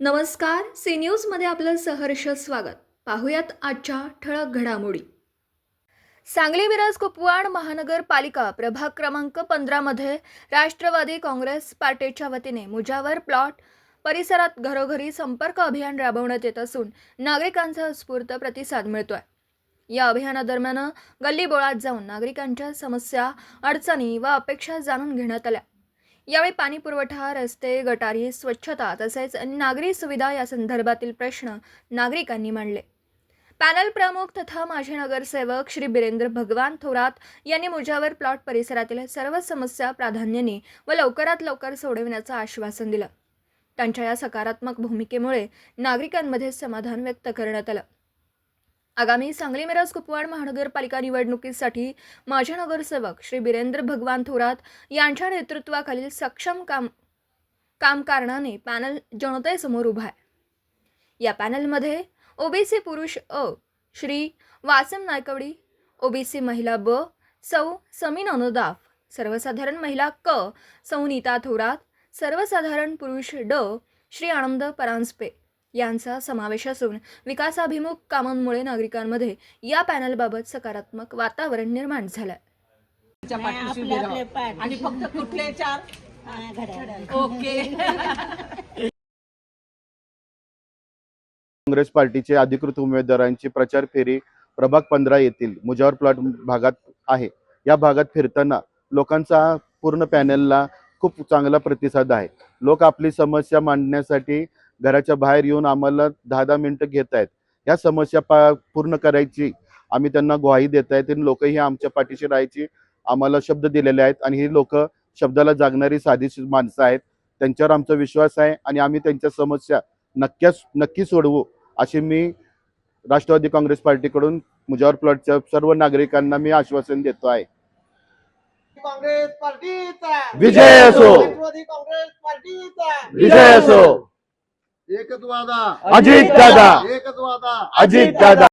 नमस्कार सी न्यूजमध्ये आपलं सहर्ष स्वागत. पाहुयात आजच्या ठळक घडामोडी. सांगली मिरज कुपवाड महानगरपालिका प्रभाग क्रमांक पंधरामध्ये राष्ट्रवादी काँग्रेस पार्टीच्या वतीने मुजावर प्लॉट परिसरात घरोघरी संपर्क अभियान राबवण्यात येत असून नागरिकांचा स्फूर्त प्रतिसाद मिळतोय. या अभियानादरम्यान गल्लीबोळात जाऊन नागरिकांच्या समस्या अडचणी व अपेक्षा जाणून घेण्यात आल्या. यावेळी पाणी पुरवठा रस्ते गटारी स्वच्छता तसेच नागरी सुविधा या संदर्भातील प्रश्न नागरिकांनी मांडले. पॅनल प्रमुख तथा माजी नगरसेवक श्री बिरेंद्र भगवान थोरात यांनी मुजावर प्लॉट परिसरातील सर्व समस्या प्राधान्याने व लवकरात लवकर सोडविण्याचं आश्वासन दिलं. त्यांच्या या सकारात्मक भूमिकेमुळे नागरिकांमध्ये समाधान व्यक्त करण्यात आलं. आगामी सांगली मिरज कुपवाड महानगरपालिका निवडणुकीसाठी माजी नगरसेवक श्री बिरेंद्र भगवान थोरात यांच्या नेतृत्वाखालील सक्षम काम कामकारणाने पॅनल जनतेसमोर उभा आहे. या पॅनलमध्ये ओबीसी पुरुष अ श्री वासिम नायकवडी ओबीसी महिला ब सौ समीन अनुदाफ सर्वसाधारण महिला क सौ नीता थोरात सर्वसाधारण पुरुष ड श्री आनंद परांजपे यांचा समावेश असून विकासाभिमुख कामांमुळे नागरिकांमध्ये या पॅनलबाबत सकारात्मक वातावरण निर्माण झालं. आणि फक्त कुठले चार. ओके. काँग्रेस पार्टीचे अधिकृत उमेदवारांची प्रचार फेरी प्रभाग पंधरा येथील मुजावर प्लॉट भागात आहे. या भागात फिरताना लोकांचा पूर्ण पॅनलला खूप चांगला प्रतिसाद आहे. लोक आपली समस्या मांडण्यासाठी घराच्या बाहेर येऊन आम्हाला दहा दहा मिनिटं घेत आहेत या समस्या पा पूर्ण करायची. आम्ही त्यांना ग्वाही देत आहेत आणि लोकही आमच्या पाठीशी राहायची. आम्हाला शब्द दिलेले आहेत आणि ही लोक शब्दाला जागणारी साधी माणसं आहेत. त्यांच्यावर आमचा विश्वास आहे आणि आम्ही त्यांच्या समस्या नक्कीच नक्की सोडवू अशी मी राष्ट्रवादी काँग्रेस पार्टीकडून मुजावर प्लॉटच्या सर्व नागरिकांना मी आश्वासन देतो आहे. काँग्रेस पार्टीचा. विजय असो. राष्ट्रवादी काँग्रेस पार्टीचा. विजय असो. एकच वादा अजित दादा. एकच वादा अजित दादा.